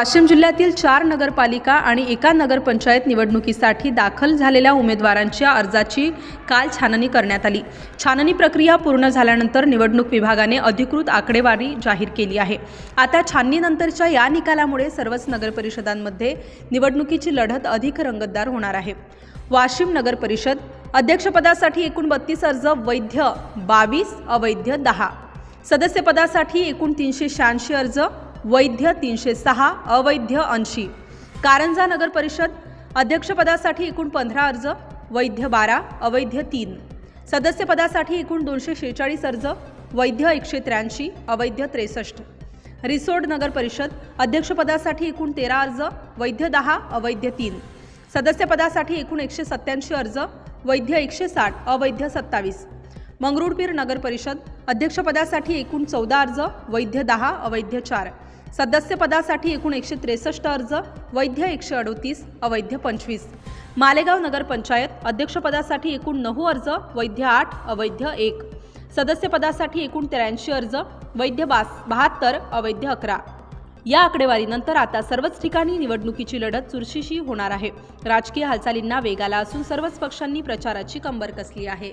वाशिम जिल्ह्यातील चार नगरपालिका आणि एका नगरपंचायत निवडणुकीसाठी दाखल झालेल्या उमेदवारांच्या अर्जाची काल छाननी करण्यात आली. छाननी प्रक्रिया पूर्ण झाल्यानंतर निवडणूक विभागाने अधिकृत आकडेवारी जाहीर केली आहे. आता छाननीनंतरच्या या निकालामुळे सर्वच नगरपरिषदांमध्ये निवडणुकीची लढत अधिक रंगतदार होणार आहे. वाशिम नगरपरिषद अध्यक्षपदासाठी एकूण बत्तीस अर्ज वैध बावीस अवैध दहा. सदस्यपदासाठी एकूण तीनशे शहाऐंशी अर्ज वैध तीनशे सहा अवैध ऐंशी. कारंजा नगर परिषद अध्यक्षपदासाठी एकूण पंधरा अर्ज वैध बारा अवैध तीन. सदस्यपदासाठी एकूण दोनशे शेहेचाळीस अर्ज वैध एकशे त्र्याऐंशी अवैध त्रेसष्ट. रिसोड नगर परिषद अध्यक्षपदासाठी एकूण तेरा अर्ज वैध दहा अवैध तीन. सदस्यपदासाठी एकूण एकशे सत्त्याऐंशी अर्ज वैध एकशे साठ अवैध सत्तावीस. मंगरुळपीर नगर परिषद अध्यक्षपदासाठी एकूण चौदा अर्ज वैध दहा अवैध चार. सदस्यपदासाठी एकूण एकशे त्रेसष्ट अर्ज वैध एकशे अडोतीस अवैध पंचवीस. मालेगाव नगरपंचायत अध्यक्षपदासाठी एकूण नऊ अर्ज वैध आठ अवैध एक. सदस्यपदासाठी एकूण त्र्याऐंशी अर्ज वैध बास बहात्तर अवैध अकरा. या आकडेवारीनंतर आता सर्वच ठिकाणी निवडणुकीची लढत चुरशीशी होणार आहे. राजकीय हालचालींना वेग आला असून सर्वच पक्षांनी प्रचाराची कंबर कसली आहे.